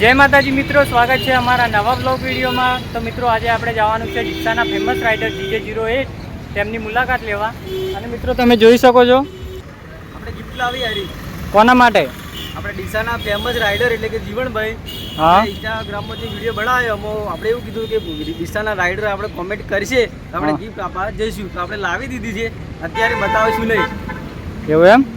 જય માતાજી મિત્રો સ્વાગત છે અમારા નવા બ્લોગ વિડીયોમાં. તો મિત્રો આજે આપણે જવાનું છે ડીસાના famous rider GJ zero eight તેમની મુલાકાત લેવા. અને મિત્રો તમે જોઈ શકો છો. આપણે ગિફ્ટ લાવી હરી. કોના માટે? આપણે ડીસાના ફેમસ રાઇડર એટલે કે જીવનભાઈ. હા. ઇન્સ્ટાગ્રામમાં જે વીડિયો બનાવ્યો અમો આપણે એવું કીધું કે ડીસાના રાઇડર આપણે કોમેન્ટ કરશે. તો આપણે ગિફ્ટ આપવા જઈશું. તો આપણે લાવી દીધી છે. અત્યારે બતાવીશું નહીં. એવું એમ?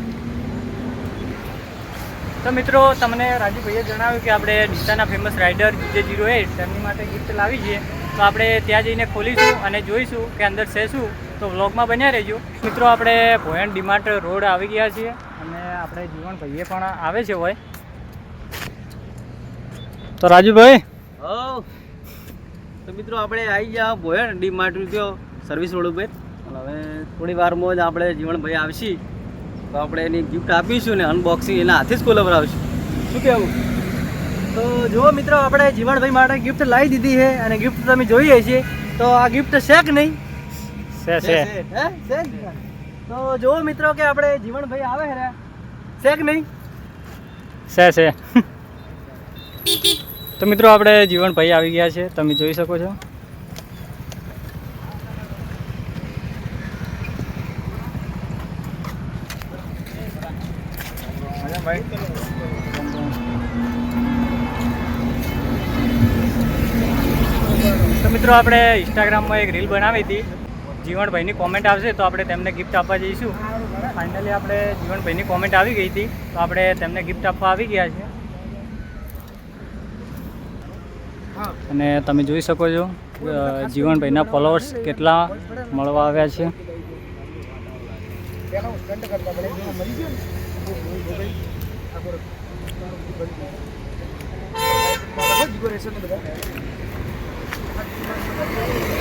તો મિત્રો, તમને રાજુભાઈએ જણાવ્યું કે આપણે ડીસાના ફેમસ રાઇડર જે જીરો એટ તેમની માટે ગિફ્ટ લાવી છે. તો આપણે ત્યાં જઈને ખોલીશું અને જોઈશું કે અંદર છે શું. તો વ્લોગમાં બન્યા રહેજો. મિત્રો, આપણે ભોયણ ડીમાર્ટ રોડ આવી ગયા છીએ અને આપણે જીવન ભાઈએ પણ આવે છે હોય તો રાજુભાઈ? તો મિત્રો, આપણે આવી ગયા ભોયણ ડીમાર્ટ સર્વિસ રોડ ઉપર. હવે થોડી વારમાં જ આપણે જીવનભાઈ આવશે. તો આપણે એની ગિફ્ટ આપીશું ને અનબોક્સિંગ એના હાથે જ આવશું શું કહેવું? તો જુઓ મિત્રો આપણે જીવનભાઈ માટે ગિફ્ટ લાવી દીધી છે અને ગિફ્ટ તમે જોઈએ છીએ. તો આ ગિફ્ટ છે કે નહીં? છે છે. હે? છે તો જુઓ મિત્રો કે આપણે જીવણભાઈ આવે છે ને? છે કે નહીં? છે છે. તો મિત્રો આપણે જીવણભાઈ આવી ગયા છે. તમે જોઈ શકો છો. તો મિત્રો, આપણે ઇન્સ્ટાગ્રામમાં એક રીલ બનાવી હતી. જીવણભાઈની કોમેન્ટ આવશે તો આપણે તેમને ગિફ્ટ આપવા જઈશું. ફાઇનલી આપણે જીવણભાઈની કોમેન્ટ આવી ગઈ હતી. તો આપણે તેમને ગિફ્ટ આપવા આવી ગયા છે અને તમે જોઈ શકો છો જીવણભાઈના ફોલોઅર્સ કેટલા મળવા આવ્યા છે.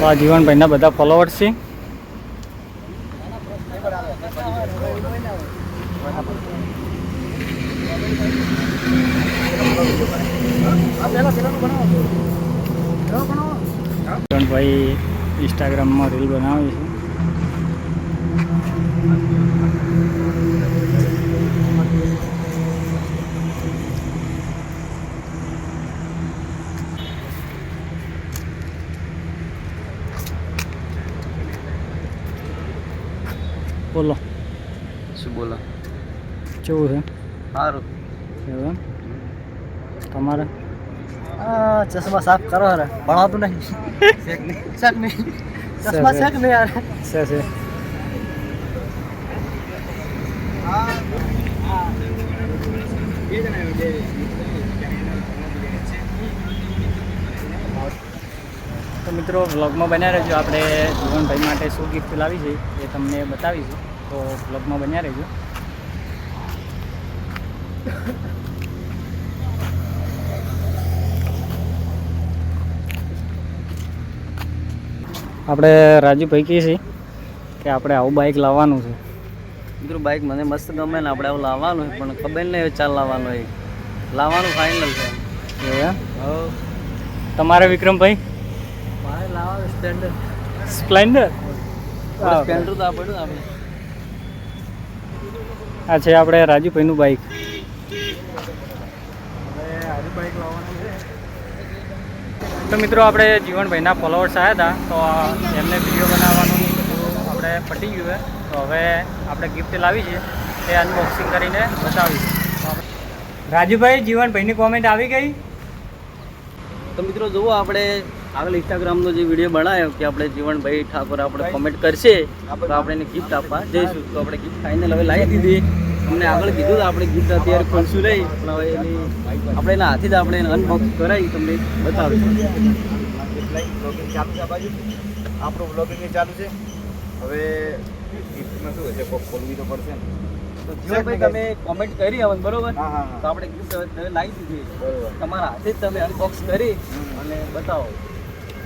આ જીવનભાઈના બધા ફોલોવર્સ છે. જીવણભાઈ ઇન્સ્ટાગ્રામમાં રીલ બનાવે છે. બોલો. શું બોલો? કેવું છે? સારું. એવું તમારે? આ ચશ્મા સાફ કરો રે. ભણાતું નહીં. શેક નહીં. શેક નહીં. ચશ્મા શેક નહીં યાર. છે છે. મિત્રો વ્લોગમાં બન્યા રહેજો. આપણે જીવનભાઈ માટે શું ગિફ્ટ લાવી છે એ તમને બતાવીશું. તો વ્લોગમાં બન્યા રહેજો. આપણે રાજુભાઈ કહીએ છીએ કે આપણે આવું બાઇક લાવવાનું છે. મિત્રો બાઇક મને મસ્ત ગમે ને આપણે આવું લાવવાનું છે પણ ખબર નહીં ચાલ લાવવાનું હોય. લાવવાનું ફાઇનલ છે. તમારે વિક્રમભાઈ? મારે લાવવાનું સ્પેન્ડર સ્પ્લેન્ડર સ્પેન્ડર તો આપણું આપણે આ છે આપણે રાજુભાઈનું બાઇક તો મિત્રો આપણે જીવનભાઈના ફોલોઅર્સ આવ્યા હતા તો એમને વીડિયો બનાવવાનું આપણે પટી ગયું તો હવે આપણે ગિફ્ટ લાવી છે તે અનબોક્સિંગ કરીને બતાવીશું. રાજુભાઈ જીવનભાઈની કોમેન્ટ આવી ગઈ? તો મિત્રો જુઓ આપણે આગળ ઇન્સ્ટાગ્રામનો જે વીડિયો બનાવ્યો કે આપણે જીવનભાઈ ઠાકોર આપણે કોમેન્ટ કરશે તો આપણે એને ગિફ્ટ આપવા જઈશું. તો આપણે ગિફ્ટ ફાઇનલ હવે લાવી દીધી. અમને આગળ કીધું આપણે ગિફ્ટ અત્યારે ખોલશું નહીં. પણ હવે એની આપણે એના હાથે જ આપણે એને અનબોક્સ કરાવી તમને બતાવીશું. બ્લોગિંગ ચાલુ છે આ બાજુ આપણું બ્લોગિંગ ચાલુ છે. હવે ગિફ્ટમાં શું હશે? કોક ખોલવી તો પડશે ને. જીવનભાઈ તમે કોમેન્ટ કરી આવે બરોબર? તો આપણે ગિફ્ટ લાવી દીધી. બરોબર. તમારા હાથે જ તમે અનબોક્સ કરી અને બતાવો.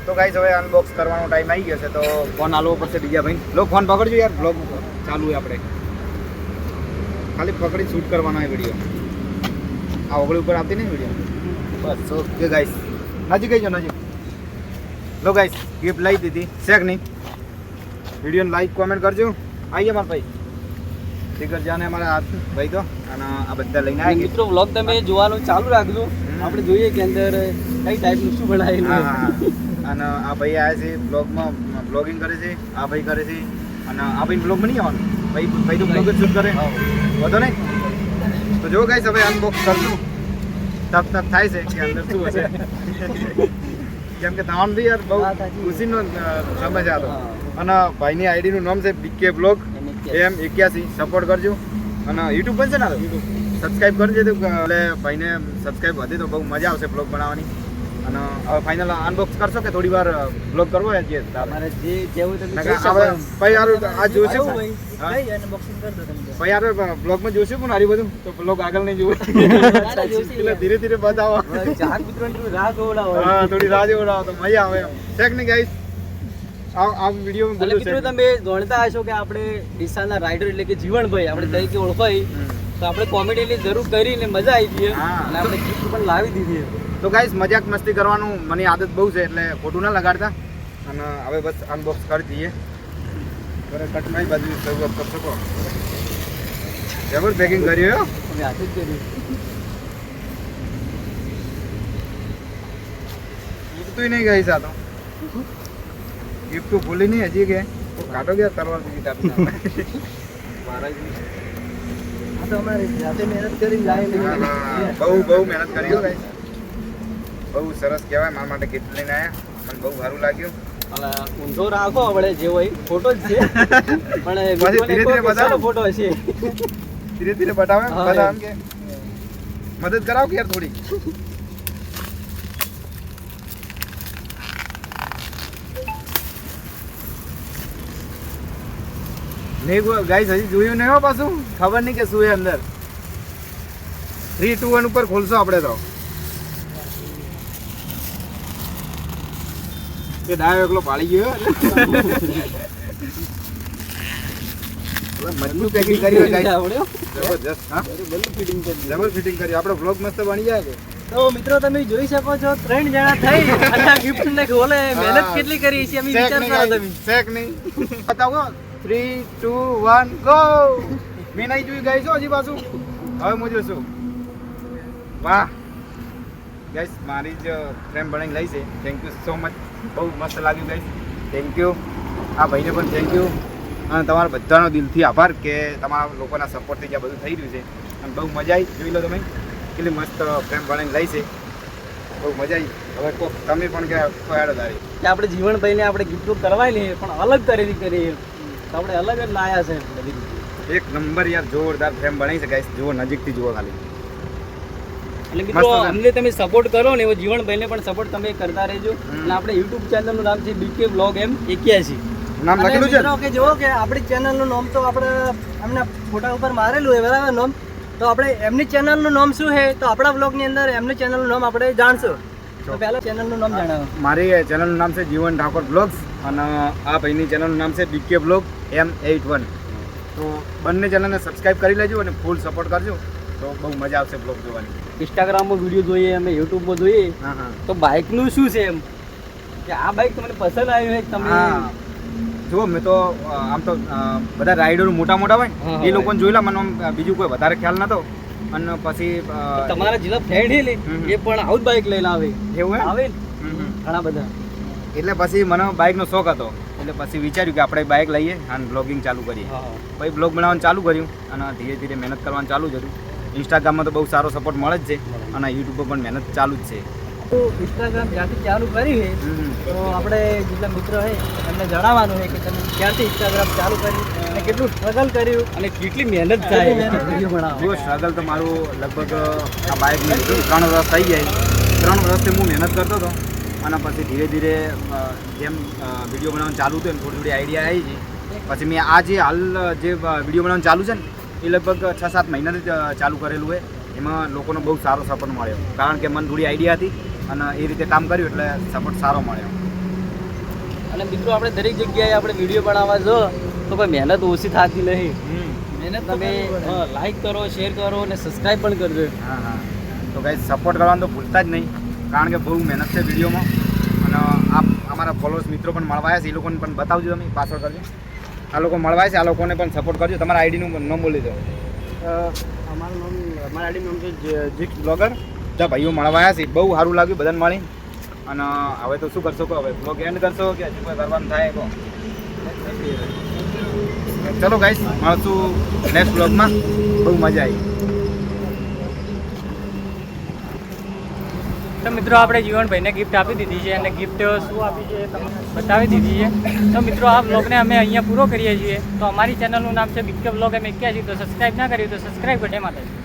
તો ગાઈઝ હવે અનબોક્સ કરવાનો ટાઈમ આવી ગયો છે તો ફોન આલવો પડશે બીજા ભાઈ લો ફોન પકડજો યાર બ્લોગ ચાલુ છે આપણે. ખાલી પકડી શૂટ કરવાનો આ વીડિયો આ ઓગળી ઉપર આવતી નહીં વીડિયો બસ ઓકે ગાઈસ નજીક આવી જાઓ નજીક. લો ગાઈસ ગિફ્ટ લઈ દીધી. શેક નહીં. વિડીયોને લાઈક કોમેન્ટ કરજો. આવીએ મારા ભાઈ. ઠીક જાને અમારા હાથ. ભાઈ તો અને આ બધા લઈને આવી મિત્રો વ્લોગ તમે જોવાનું ચાલુ રાખજો. આપણે જોઈએ કે અંદર કઈ ટાઈપનું શું બનાવેલું. હા. અને આ ભાઈ આવ્યા છે બ્લોગમાં બ્લોગિંગ કરે છે આ ભાઈ કરે છે. અને આ ભાઈ બ્લોગમાં નહીં આવવાનું. ભાઈ ભાઈ તો બ્લોગ જ શૂટ કરે. વધો નહીં તો જો ગાઈસ હવે અનબોક્સ કરશું. તપ તપ થાય છે કે અંદર શું હશે? કેમ કે તમામ બી યાર બહુ. ખુશીનો સમય છે આ તો. હા. અને ભાઈની આઈડીનું નામ છે બીકે બ્લોગ એમ એમ એક્યાસી. સપોર્ટ કરજો. અને યુટ્યુબ પણ છે ને સબસ્ક્રાઈબ કરજો તો એટલે ભાઈને સબસ્ક્રાઈબ વધે તો બહુ મજા આવશે બ્લોગ બનાવવાની. અને હવે ફાઇનલ અનબોક્સ કરશો કે થોડી વાર બ્લોગ કરવો હોય જે તમારે જે જેવું તમે હવે હારું આ જોશું ભાઈ હા. કરી દો તમે. ભાઈ યાર બ્લોગમાં જોશું પણ હારી બધું? તો બ્લોગ આગળ નહીં જોવે. એટલે ધીરે ધીરે બતાવો. ચાર મિત્રો રાહ જોવડાવો. હા થોડી રાહ જોવડાવો તો મજા આવે ચેક કે ગાઈસ આ આ વીડિયો એટલે મિત્રો તમે જાણતા હશો કે આપણે ડીસાના રાઇડર એટલે કે જીવણભાઈ આપણે તરીકે ઓળખાય. તો આપણે કોમેડીની જરૂર કરીને મજા આવી ગઈ. અને આપણે ગિફ્ટ પણ લાવી દીધી તો ગાઈસ મજાક મસ્તી કરવાનું મને આદત બહુ છે એટલે ખોટું ના લગાડતા. અને હવે બસ અનબોક્સ કરી દઈએ. બરાબર કટમાઈ બાજુ શરૂઆત કરી શકો જબર પેકિંગ કર્યું હો. હાથે જ કર્યું. નહીં ગઈ આ તો. ગિફ્ટ તો ભૂલી નહીં હજી કે. કાઢો ગયા તરવાર બીજી કાઢી આ તો અમારે જાતે મહેનત કરી લાવી બહુ બહુ મહેનત કરી ગાઈસ બહુ સરસ કહેવાય મારા માટે ગિફ્ટ લઈને આવ્યા મને બહુ સારું લાગ્યું. ઊંધો રાખો આપણે જે હોય ફોટો જ છે. પણ ધીરે ધીરે બતાવો. ફોટો છે ધીરે ધીરે બતાવે બધા એમ. કે. મદદ કરાવો કે યાર થોડી? નહીં ગાઈસ હજી જોયું નહીં હો પાછું? ખબર નહીં કે શું છે અંદર. થ્રી ટુ વન ઉપર ખોલશો આપણે તો. એ ડાયો એકલો પાડી ગયો. મજબૂત પેકિંગ કરી જબરજસ્ત હા. ફિટિંગ કરી ડબલ ફિટિંગ કરી. આપણો બ્લોગ મસ્ત બની જાય છે તો મિત્રો તમે જોઈ શકો છો ત્રણ જણા થઈ અને ને ખોલે. મહેનત કેટલી કરી છે અમે વિચાર નહીં કરો તમે. શેક નહીં. બતાવો થ્રી ટુ વન ગો મેં નહીં જોઈ ગઈ છો હજી પાછું. હવે હું જોશું વાહ. ગાઈસ મારી જ ફ્રેમ બનાવીને લઈ છે. થેન્ક યુ સો મચ બહુ મસ્ત લાગ્યું ગાઈસ થેન્ક યુ આ ભાઈને પણ થેન્ક યુ અને તમારા બધાનો દિલથી આભાર કે તમારા લોકોના સપોર્ટથી જે આ બધું થઈ રહ્યું છે. અને બહુ મજા આવી. જોઈ લો તમે કેટલી મસ્ત ફ્રેમ બનાવીને લઈ છે. બહુ મજા આવી. હવે કોક તમે પણ કે ખોયાડો તારી. કે આપણે જીવનભાઈને આપણે ગિફ્ટ કરવાય નહીં પણ અલગ તરીકે કરી તો આપણે અલગ જ લાયા છે બધી એક નંબર યાર જોરદાર ફ્રેમ બનાવી છે ગાઈસ જુઓ નજીકથી જુઓ ખાલી. એટલે મિત્રો. અમને તમે સપોર્ટ કરો ને એવો જીવનભાઈને પણ સપોર્ટ તમે કરતા રહેજો. અને આપણે યુટ્યુબ ચેનલનું નામ છે બીકે બ્લોગ એમ એક્યાસી. નામ લખેલું છે? કે જો કે આપણી ચેનલનું નામ તો આપણે એમના ફોટા ઉપર મારેલું હોય બરાબર? નામ? તો આપણે એમની ચેનલનું નામ શું છે? તો આપણા બ્લોગની અંદર એમની ચેનલનું નામ આપણે જાણશું. તો પહેલાં ચેનલનું નામ જણાવો. મારી ચેનલનું નામ છે જીવન ઠાકોર બ્લોગ્સ અને આ ભાઈની ચેનલનું નામ છે BK blog M eight one તો બંને ચેનલને સબસ્ક્રાઇબ કરી લેજો અને ફૂલ સપોર્ટ કરજો. તો બહુ મજા આવશે બ્લોગ જોવાની. ઇન્સ્ટાગ્રામમાં વીડિયો જોઈએ અમે યુટ્યુબમાં જોઈએ. તો બાઇકનું શું છે એમ? કે આ બાઇક તમને પસંદ આવ્યું હોય તમે જુઓ મેં તો આમ તો બધા રાઇડરો મોટા મોટા હોય એ. લોકોને જોયેલા મને બીજું કોઈ વધારે ખ્યાલ નતો. અને પછી તમારા જેટલા ફ્રેન્ડ છે એ પણ આવું જ બાઇક લઈને આવે. એવું? આવે. ઘણા બધા. એટલે પછી મને બાઇકનો શોખ હતો. એટલે પછી વિચાર્યું કે આપણે બાઇક લઈએ અને બ્લોગિંગ ચાલુ કરીએ. પછી બ્લોગ બનાવવાનું ચાલુ કર્યું અને ધીરે ધીરે મહેનત કરવાનું ચાલુ કર્યું. ઇન્સ્ટાગ્રામમાં તો બહુ સારો સપોર્ટ મળે જ છે અને યુટ્યુબ પર પણ મહેનત ચાલુ જ છે. તો ઇન્સ્ટાગ્રામ જ્યાંથી ચાલુ કરી છે તો આપણે જેટલા મિત્રો છે એમને જણાવવાનું છે કે તમે ક્યાંથી ઇન્સ્ટાગ્રામ ચાલુ કર્યું અને કેટલું સ્ટ્રગલ કર્યું અને કેટલી મહેનત થાય. વીડિયો જો સ્ટ્રગલ તો મારું લગભગ આ બાઇકને ત્રણ વર્ષ થઈ જાય. ત્રણ વર્ષથી હું મહેનત કરતો હતો. અને પછી ધીરે ધીરે જેમ વીડિયો બનાવવાનું ચાલુ થયું એમ થોડી થોડી આઈડિયા આવી છે પછી મેં આ જે હાલ જે વીડિયો બનાવવાનું ચાલુ છે ને એ લગભગ છ સાત મહિનાથી ચાલુ કરેલું છે એમાં લોકોનો બહુ સારો સપોર્ટ મળ્યો. કારણ કે મને થોડી આઈડિયા હતી અને એ રીતે કામ કર્યું એટલે સપોર્ટ સારો મળ્યો. અને મિત્રો આપણે દરેક જગ્યાએ આપણે વીડિયો બનાવવા જો તો કોઈ મહેનત ઓછી થતી નહીં. મહેનત તમે લાઈક કરો શેર કરો અને સબસ્ક્રાઈબ પણ કરજો. હા હા. તો ગાઈ સપોર્ટ કરવાનું તો ભૂલતા જ નહીં. કારણ કે બહુ મહેનત છે વિડીયોમાં અને આપ અમારા ફોલોઅર્સ મિત્રો પણ મળવાયા છે. એ લોકોને પણ બતાવજો તમે. પાછળ કરજો. આ લોકો મળવાય છે આ લોકોને પણ સપોર્ટ કરજો. તમારા આઈડીનું નામ બોલી દો. અમારું નામ અમારા આઈડીનું નામ છે જીક્સ બ્લોગર. બધા ભાઈઓ મળવાયા છે. બહુ સારું લાગ્યું બધાને મળી. અને હવે તો શું કરશો કહો? હવે બ્લોગ એન્ડ કરશો કે હજુ કોઈ કરવાનું થાય કહો? ચલો ગાઈસ મળશું નેક્સ્ટ બ્લોગમાં બહુ મજા આવી. તો મિત્રો, આપણે જીવનભાઈને ગિફ્ટ આપી દીધી છે. અને ગિફ્ટ શું આપી છે તમને બતાવી દીધી છે. તો મિત્રો, આ બ્લોગને અમે અહીંયા પૂરો કરીએ છીએ. તો અમારી ચેનલનું નામ છે બીકે બ્લોગ એમ એક્યાસી તો સબસ્ક્રાઈબ ના કર્યું તો સબસ્ક્રાઈબ કરી માટે